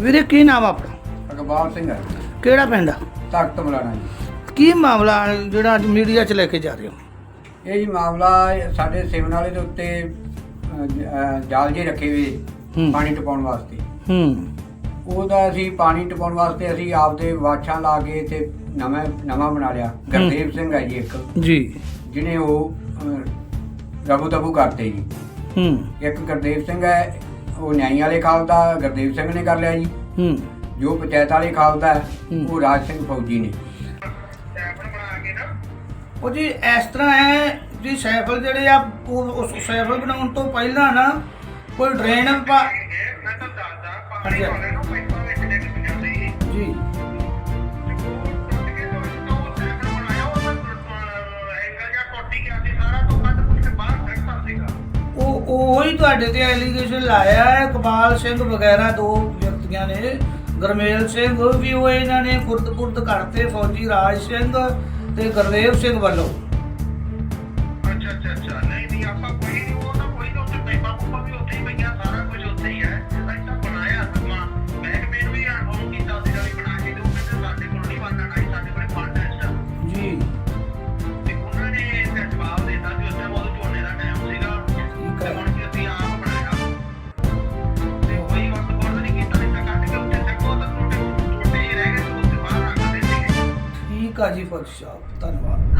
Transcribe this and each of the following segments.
ਵੀਰੇ ਕੀ ਨਾਮ ਆ ਆਪਣਾ? ਅਕਬਾਲ ਸਿੰਘ ਹੈ। ਕਿਹੜਾ ਪਿੰਡ ਆ? ਤਖਤ ਮਲਾਣਾ ਜੀ। ਕੀ ਮਾਮਲਾ ਜਿਹੜਾ ਅੱਜ ਮੀਡੀਆ 'ਚ ਲੈ ਕੇ ਜਾ ਰਹੇ ਹੋ? ਇਹ ਜੀ ਮਾਮਲਾ ਸਾਡੇ ਸਿਵਨ ਵਾਲੇ ਦੇ ਉੱਤੇ ਅਹ, ਜ- ਅਹ, ਜਾਲ ਜੇ ਰੱਖੇ ਹੋਏ ਹੂੰ। ਪਾਣੀ ਟਪਾਉਣ ਵਾਸਤੇ। ਹੂੰ। ਉਹਦਾ ਅਸੀਂ ਪਾਣੀ ਟਪਾਉਣ ਵਾਸਤੇ ਅਸੀਂ ਆਪਦੇ ਵਾਛਾਂ ਲਾ ਕੇ ਤੇ ਨਵਾਂ ਨਵਾਂ ਬਣਾ ਲਿਆ। ਗੁਰਦੇਵ ਸਿੰਘ ਹੈ ਜੀ ਇੱਕ। ਜੀ। ਜਿਹਨੇ ਉਹ ਅਹ, ਰਬੂ ਤਬੂ ਕਰਤੇ ਜੀ। ਹੂੰ। ਇੱਕ ਗੁਰਦੇਵ ਸਿੰਘ ਹੈ ਉਹ ਨਿਆਈ ਵਾਲੇ ਖਾਲ ਦਾ ਗੁਰਦੇਵ ਸਿੰਘ ਨੇ ਕਰ ਲਿਆ ਜੀ। ਹੂੰ। ਜੋ ਪੰਚਾਇਤ ਵਾਲੇ ਖਾਲ ਦਾ ਹੈ, ਹੂੰ। ਉਹ ਰਾਜ ਸਿੰਘ ਫੌਜੀ ਨੇ। ਉਹ ਜੀ ਇਸ ਤਰ੍ਹਾਂ ਹੈ ਜੀ ਸਾਈਕਲ ਜਿਹੜੇ ਆ ਉਹ ਉਸ ਸਾਈਕਲ ਬਣਾਉਣ ਤੋਂ ਪਹਿਲਾਂ ਨਾ ਕੋਈ ਡਰੇਨ ਪਾ ਮੈਂ ਤਾਂ ਦੱਸਦਾ ਪਾਣੀ ਤੁਹਾਡੇ ਤੇ ਐਲੀਗੇਸ਼ਨ ਲਾਇਆ ਹੈ, ਇਕਬਾਲ ਸਿੰਘ ਵਗੈਰਾ ਦੋ ਵਿਅਕਤੀਆਂ ਨੇ, ਗਰਮੇਲ ਸਿੰਘ ਵੀ ਉਹ ਇਹਨਾਂ ਨੇ ਖੁਰਦ-ਖੁਰਦ ਕਰਤੇ, ਫੌਜੀ ਰਾਜ ਸਿੰਘ ਤੇ ਗੁਰਦੇਵ ਸਿੰਘ ਵੱਲੋਂ। ਅੱਛਾ ਅੱਛਾ ਅੱਛਾ, ਨਹੀਂ ਨਹੀਂ, ਆਪਾਂ ਕੋਈ ਨਹੀਂ, ਉਹ ਤਾਂ ਕੋਈ ਨਹੀਂ, ਉੱਥੇ ਪਾਈਪਾਂ ਪੂਪਾਂ ਵੀ ਉੱਥੇ ਹੀ ਪਈਆਂ ਠੀਕ ਆ ਜੀ ਫੌਜੀ ਸਾਹਿਬ ਧੰਨਵਾਦ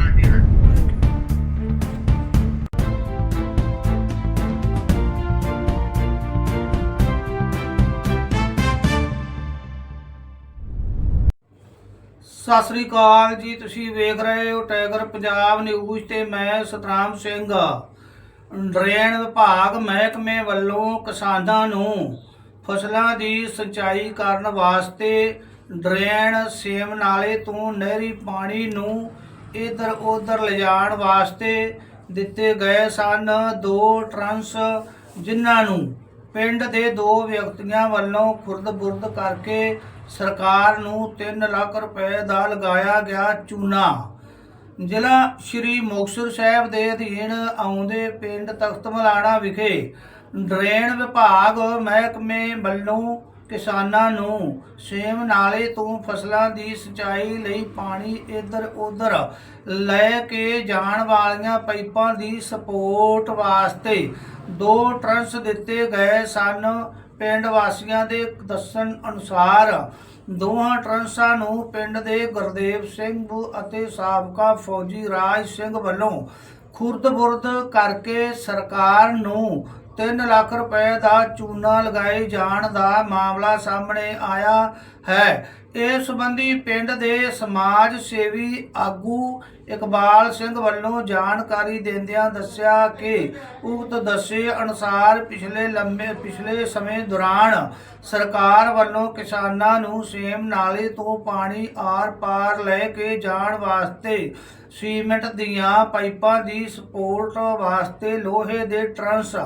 ਸਤਿ ਸ੍ਰੀ ਅਕਾਲ ਜੀ ਤੁਸੀਂ ਵੇਖ ਰਹੇ ਹੋ ਟਾਈਗਰ ਪੰਜਾਬ ਨਿਊਜ਼ ਤੇ ਮੈਂ ਸਤਰਾਮ ਸਿੰਘ। ਡਰੇਨ ਵਿਭਾਗ ਮਹਿਕਮੇ ਵੱਲੋਂ ਕਿਸਾਨਾਂ ਨੂੰ ਫਸਲਾਂ ਦੀ ਸਿੰਚਾਈ ਕਰਨ ਵਾਸਤੇ ਡਰੇਨ ਸੇਮ ਨਾਲੇ ਤੋਂ ਨਹਿਰੀ ਪਾਣੀ ਨੂੰ ਇਧਰ ਉਧਰ ਲਿਜਾਣ ਵਾਸਤੇ ਦਿੱਤੇ ਗਏ ਸਨ। ਦੋ ਟਰੰਸ ਜਿਨ੍ਹਾਂ ਨੂੰ ਪਿੰਡ ਦੇ ਦੋ ਵਿਅਕਤੀਆਂ ਵੱਲੋਂ ਖੁਰਦ-ਬੁਰਦ ਕਰਕੇ ਸਰਕਾਰ ਨੂੰ 3 ਲੱਖ ਰੁਪਏ ਦਾ ਲਗਾਇਆ ਗਿਆ ਚੂਨਾ। ਜ਼ਿਲ੍ਹਾ ਸ਼੍ਰੀ ਮੁਕਤਸਰ ਸਾਹਿਬ ਦੇ ਅਧੀਨ ਆਉਂਦੇ ਪਿੰਡ ਤਖਤ ਮਲਾਣਾ ਵਿਖੇ ਡਰੇਨ ਵਿਭਾਗ ਮਹਿਕਮੇ ਵੱਲੋਂ ਕਿਸਾਨਾਂ ਨੂੰ ਸੇਮ ਨਾਲੇ ਤੋਂ ਫਸਲਾਂ ਦੀ ਸਿੰਚਾਈ ਲਈ ਪਾਣੀ ਇੱਧਰ ਉੱਧਰ ਲੈ ਕੇ ਜਾਣ ਵਾਲੀਆਂ ਪਾਈਪਾਂ ਦੀ ਸਪੋਰਟ ਵਾਸਤੇ ਦੋ ਟਰੰਸ ਦਿੱਤੇ ਗਏ ਸਨ। ਪਿੰਡ ਵਾਸੀਆਂ ਦੇ ਦੱਸਣ ਅਨੁਸਾਰ ਦੋਹਾਂ ਟਰੰਸਾਂ ਨੂੰ ਪਿੰਡ ਦੇ ਗੁਰਦੇਵ ਸਿੰਘ ਅਤੇ ਸਾਬਕਾ ਫੌਜੀ ਰਾਜ ਸਿੰਘ ਵੱਲੋਂ ਖੁਰਦ-ਬੁਰਦ ਕਰਕੇ ਸਰਕਾਰ ਨੂੰ 3 ਲੱਖ ਰੁਪਏ ਦਾ ਚੂਨਾ ਲਗਾਏ ਜਾਣ ਦਾ ਮਾਮਲਾ ਸਾਹਮਣੇ ਆਇਆ। ਹੈ। ਇਸ ਸੰਬੰਧੀ ਪਿੰਡ ਦੇ ਸਮਾਜ ਸੇਵੀ ਆਗੂ ਇਕਬਾਲ ਸਿੰਘ ਵੱਲੋਂ ਜਾਣਕਾਰੀ ਦਿੰਦਿਆਂ ਦੱਸਿਆ ਕਿ ਉਕਤ ਦੱਸੇ ਅਨੁਸਾਰ ਪਿਛਲੇ ਲੰਮੇ, ਪਿਛਲੇ ਸਮੇਂ ਦੌਰਾਨ ਸਰਕਾਰ ਵੱਲੋਂ ਕਿਸਾਨਾਂ ਨੂੰ ਸੇਮ ਨਾਲੇ ਤੋਂ ਪਾਣੀ ਆਰ-ਪਾਰ ਲੈ ਕੇ ਜਾਣ ਵਾਸਤੇ ਸੀਮੈਂਟ ਦੀਆਂ ਪਾਈਪਾਂ ਦੀ ਸਪੋਰਟ ਵਾਸਤੇ ਲੋਹੇ ਦੇ ਟਰੰਸ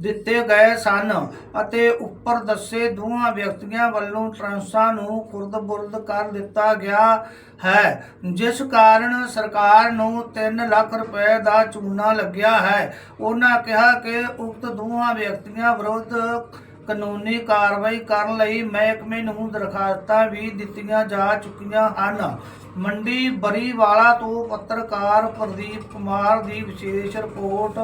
ਦਿੱਤੇ ਗਏ ਸਨ ਅਤੇ ਉੱਪਰ ਦੱਸੇ ਦੋਹਾਂ ਵਿਅਕਤੀਆਂ ਵੱਲੋਂ ਟਰੰਸਾਂ ਨੂੰ ਖੁਰਦ-ਬੁਰਦ ਕਰ ਦਿੱਤਾ ਗਿਆ ਹੈ। ਜਿਸ ਕਾਰਨ ਸਰਕਾਰ ਨੂੰ 3 ਲੱਖ ਰੁਪਏ ਦਾ ਚੂਨਾ ਲੱਗਿਆ ਹੈ। ਉਹਨਾਂ ਕਿਹਾ ਕਿ ਉਕਤ ਦੋਹਾਂ ਵਿਅਕਤੀਆਂ ਵਿਰੁੱਧ ਕਾਨੂੰਨੀ ਕਾਰਵਾਈ ਕਰਨ ਲਈ ਮਹਿਕਮੇ ਨੂੰ ਦਰਖਾਸਤਾਂ ਵੀ ਦਿੱਤੀਆਂ ਜਾ ਚੁੱਕੀਆਂ ਹਨ। ਮੰਡੀ ਬਰੀਵਾਲਾ ਤੋਂ ਪੱਤਰਕਾਰ ਪ੍ਰਦੀਪ ਕੁਮਾਰ ਦੀ ਵਿਸ਼ੇਸ਼ ਰਿਪੋਰਟ।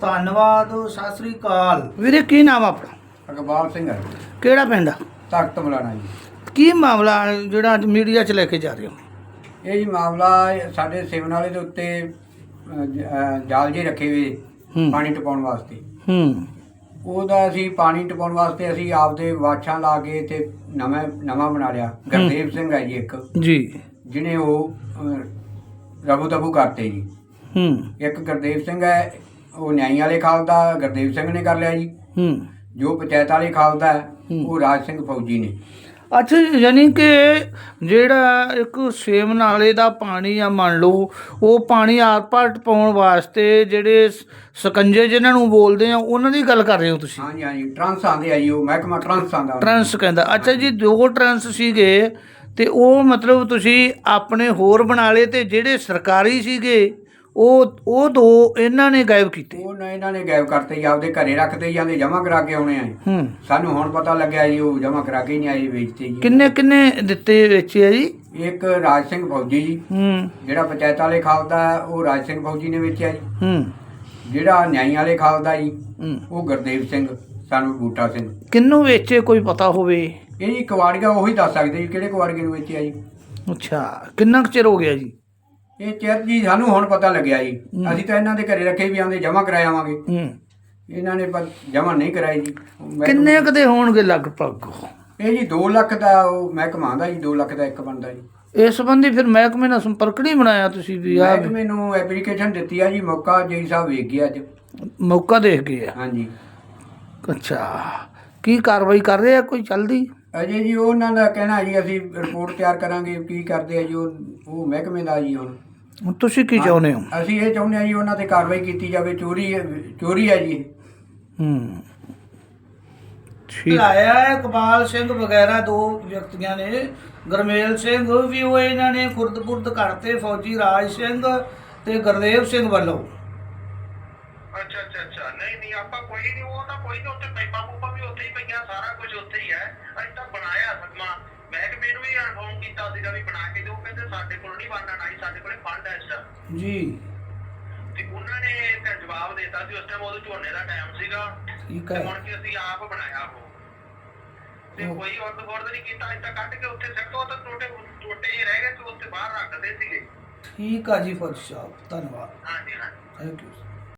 ਧੰਨਵਾਦ ਸਤਿ ਸ੍ਰੀ ਅਕਾਲ। ਵੀਰੇ ਕੀ ਨਾਮ ਆਪਣਾ? ਅਕਬਾਲ ਸਿੰਘ ਹੈ ਕਿਹੜਾ ਪਿੰਡ ਆ? ਤਖਤ ਮਲਾਣਾ ਜੀ। ਕੀ ਮਾਮਲਾ ਜਿਹੜਾ ਅੱਜ ਮੀਡੀਆ 'ਚ ਲੈ ਕੇ ਜਾ ਰਹੇ ਹੋ? ਇਹ ਜੀ ਮਾਮਲਾ ਸਾਡੇ ਸਿਵਨ ਵਾਲੇ ਦੇ ਉੱਤੇ ਅਹ, ਜ- ਅਹ, ਜਾਲ ਜੇ ਰੱਖੇ ਹੋਏ ਹੂੰ। ਪਾਣੀ ਟਪਾਉਣ ਵਾਸਤੇ। ਹੂੰ। ਉਹਦਾ ਅਸੀਂ ਪਾਣੀ ਟਪਾਉਣ ਵਾਸਤੇ ਅਸੀਂ ਆਪਦੇ ਵਾਛਾਂ ਲਾ ਕੇ ਤੇ ਨਵਾਂ ਨਵਾਂ ਬਣਾ ਲਿਆ। ਗੁਰਦੇਵ ਸਿੰਘ ਹੈ ਜੀ ਇੱਕ। ਜੀ। ਜਿਹਨੇ ਉਹ ਅਹ, ਰਬੂ ਤਬੂ ਕਰਤੇ ਜੀ। ਹੂੰ। ਇੱਕ ਗੁਰਦੇਵ ਸਿੰਘ ਹੈ ਉਹ ਨਿਆਈ ਵਾਲੇ ਖਾਲ ਦਾ ਗੁਰਦੇਵ ਸਿੰਘ ਨੇ ਕਰ ਲਿਆ ਜੀ। ਹੂੰ। ਜੋ ਪੰਚਾਇਤ ਵਾਲੇ ਖਾਲ ਦਾ ਹੈ, ਹੂੰ। ਉਹ ਰਾਜ ਸਿੰਘ ਫੌਜੀ ਨੇ। ਅੱਛਾ ਯਾਨੀ ਕਿ ਜਿਹੜਾ ਇੱਕ ਸੇਮ ਨਾਲੇ ਦਾ ਪਾਣੀ ਆ ਮੰਨ ਲਓ ਉਹ ਪਾਣੀ ਆਰ-ਪਾਰ ਪਾਉਣ ਵਾਸਤੇ ਜਿਹੜੇ ਸਕੰਜੇ ਜਿਨ੍ਹਾਂ ਨੂੰ ਬੋਲਦੇ ਆ ਉਹਨਾਂ ਦੀ ਗੱਲ ਕਰ ਰਹੇ ਹੋ ਤੁਸੀਂ? ਹਾਂਜੀ ਹਾਂਜੀ ਟਰਾਂਸ ਆਂਦੇ ਆ ਜੀ ਉਹ ਮਹਿਕਮਾ ਟਰਾਂਸ ਆਂਦਾ ਟਰੰਸ ਕਹਿੰਦਾ। ਅੱਛਾ ਜੀ ਦੋ ਟਰੰਸ ਸੀਗੇ ਤੇ ਉਹ ਮਤਲਬ ਤੁਸੀਂ ਆਪਣੇ ਹੋਰ ਬਣਾ ਲਏ ਤੇ ਜਿਹੜੇ ਸਰਕਾਰੀ ਸੀਗੇ ਉਹ ਉਹ ਦੋ ਇਹਨਾਂ ਨੇ ਗਾਇਬ ਕੀਤੇ। ਉਹ ਨਾ ਇਹਨਾਂ ਨੇ ਗਾਇਬ ਕਰਤੇ ਜੀ ਆਪਦੇ ਘਰੇ ਰੱਖਤੇ ਜਾਂਦੇ ਜਮਾ ਕਰਾ ਕੇ ਆਉਣੇ ਆ ਹੂੰ। ਸਾਨੂੰ ਹੁਣ ਪਤਾ ਲੱਗਿਆ ਜੀ ਉਹ ਜਮਾ ਕਰਾ ਕੇ ਹੀ ਨਹੀਂ ਆਏ ਵੇਚਤੇ ਜੀ। ਕਿੰਨੇ ਕਿੰਨੇ ਦਿੱਤੇ ਵੇਚੇ ਆ ਜੀ? ਇੱਕ ਰਾਜ ਸਿੰਘ ਫੌਜੀ ਜੀ। ਹੂੰ। ਜਿਹੜਾ ਪੰਚਾਇਤ ਵਾਲੇ ਖਾਲਦਾ ਹੈ, ਉਹ ਰਾਜ ਸਿੰਘ ਫੌਜੀ ਨੇ ਵੇਚਿਆ ਜੀ। ਹੂੰ। ਜਿਹੜਾ ਨਿਆਈ ਵਾਲੇ ਖਾਲਦਾ ਜੀ ਹੂੰ। ਉਹ ਗੁਰਦੇਵ ਸਿੰਘ ਸਾਨੂੰ ਬੂਟਾ ਸਿੰਘ। ਕਿੰਨੂੰ ਵੇਚੇ ਕੋਈ ਪਤਾ ਹੋਵੇ? ਇਹ ਜੀ ਕਵਾੜੀਆ ਉਹੀ ਦੱਸ ਸਕਦੇ ਜੀ ਕਿਹੜੇ ਕਵਾੜੀਏ ਨੂੰ ਵੇਚਿਆ ਜੀ। ਅੱਛਾ ਕਿੰਨਾ ਕੁ ਚਿਰ ਹੋ ਗਿਆ ਜੀ? ਇਹ ਚਿਰ ਜੀ ਸਾਨੂੰ ਹੁਣ ਪਤਾ ਲੱਗਿਆ ਜੀ। ਅਸੀਂ ਤਾਂ ਇਹਨਾਂ ਦੇ ਘਰੇ ਰੱਖੇ ਵੀ ਆਉਂਦੇ ਜਮਾ ਕਰਾਏ ਆਵਾਂਗੇ। ਹੂੰ। ਇਹਨਾਂ ਨੇ ਪਰ ਜਮਾ ਨਹੀਂ ਕਰਾਏ ਜੀ। ਮੈਂ- ਕਿੰਨੇ ਕਦੇ ਹੋਣਗੇ ਲਗਭਗ? ਇਹ ਜੀ 2 ਲੱਖ ਦਾ ਉਹ ਮੈਂ ਕਮਾਉਂਦਾ ਜੀ 2 ਲੱਖ ਦਾ ਇੱਕ ਬੰਦਾ ਜੀ। ਇਸ ਸੰਬੰਧੀ ਫਿਰ ਮਹਿਕਮੇ ਨਾਲ ਸੰਪਰਕ ਨਹੀਂ ਬਣਾਇਆ ਤੁਸੀਂ ਵੀ ਆ ਮੈਂ ਮੈਨੂੰ ਐਪਲੀਕੇਸ਼ਨ ਦਿੱਤੀ ਆ ਜੀ ਮੌਕਾ ਜੀ ਸਾਹਿਬ ਵੇਖ ਗਿਆ ਅੱਜ। ਮੌਕਾ ਦੇਖ ਗਏ ਆ? ਹਾਂਜੀ। ਅੱਛਾ। ਕੀ ਕਾਰਵਾਈ ਕਰ ਰਹੇ ਆ? ਕੋਈ ਚੱਲਦੀ? ਅਜੇ ਜੀ ਉਹਨਾਂ ਦਾ ਕਹਿਣਾ ਜੀ ਅਸੀਂ ਰਿਪੋਰਟ ਤਿਆਰ ਕਰਾਂਗੇ ਕੀ ਕਰਦੇ ਆ ਜੀ ਉਹ ਉਹ ਮਹਿਕਮੇ ਦਾ ਜੀ ਹੁਣ। ਹੁਣ ਤੁਸੀਂ ਕੀ ਚਾਹੁੰਦੇ ਹੋ? ਅਸੀਂ ਇਹ ਚਾਹੁੰਦੇ ਆ ਜੀ ਉਹਨਾਂ ਤੇ ਕਾਰਵਾਈ ਕੀਤੀ ਜਾਵੇ ਚੋਰੀ ਹੈ ਚੋਰੀ ਹੈ ਜੀ। ਹੂੰ। ਠੀਕ। ਆਇਆ ਹੈ ਇਕਬਾਲ ਸਿੰਘ ਵਗੈਰਾ ਦੋ ਵਿਅਕਤੀਆਂ ਨੇ ਗਰਮੇਲ ਸਿੰਘ ਵੀ ਉਹ ਇਹਨਾਂ ਨੇ ਖੁਰਦ-ਪੁਰਦ ਘੜਤੇ ਫੌਜੀ ਰਾਜ ਸਿੰਘ ਤੇ ਗੁਰਦੇਵ ਸਿੰਘ ਵੱਲੋਂ। ਅੱਛਾ ਅੱਛਾ ਅੱਛਾ। ਨਹੀਂ ਨਹੀਂ ਆਪਾਂ ਕੋਈ ਨਹੀਂ ਉਹ ਤਾਂ ਕੋਈ ਨਹੀਂ ਉੱਥੇ ਪਾਈਪਾਂ ਪੂਪਾਂ ਉੱਥੇ ਹੀ ਪਈਆਂ ਸਾਰਾ ਕੁਝ ਉੱਥੇ ਹੀ ਹੈ। ਅਸੀਂ ਤਾਂ ਬਣਾਇਆ ਸਗਮਾ ਮਹਿਕਮੇ ਨੂੰ ਵੀ ਇਨਫੋਰਮ ਕੀਤਾ ਸੀਗਾ ਵੀ ਬਣਾ ਕੇ ਦਿਓ। ਕਹਿੰਦੇ ਸਾਡੇ ਕੋਲ ਨਹੀਂ ਬਣਨਾ ਨਾ ਹੀ ਸਾਡੇ ਕੋਲੇ ਫੰਡ ਹੈ ਇਸ। ਜੀ। ਤੇ ਉਹਨਾਂ ਨੇ ਤਾਂ ਜਵਾਬ ਦਿੱਤਾ ਸੀ ਉਸ ਟਾਈਮ ਉਦੋਂ ਝੋਨੇ ਦਾ ਟਾਈਮ ਸੀਗਾ। ਠੀਕ ਹੈ। ਹੁਣ ਕਿ ਅਸੀਂ ਆਪ ਬਣਾਇਆ ਉਹ। ਤੇ ਉਹ- ਕੋਈ ਔਰਤ ਫੋਰਦ ਨਹੀਂ ਕੀਤਾ ਅਸੀਂ ਤਾਂ ਕੱਢ ਕੇ ਉੱਥੇ ਸੱਟੋ ਤਾਂ ਟੋਟੇ ਟੋਟੇ ਹੀ ਰਹਿ ਗਏ ਤੇ ਉੱਥੇ ਬਾਹਰ ਰੱਖਦੇ ਸੀਗੇ। ਠੀਕ ਆ ਜੀ ਸਾਹਿਬ ਧੰਨਵਾਦ। ਹਾਂਜੀ ਹਾਂਜੀ। Thank you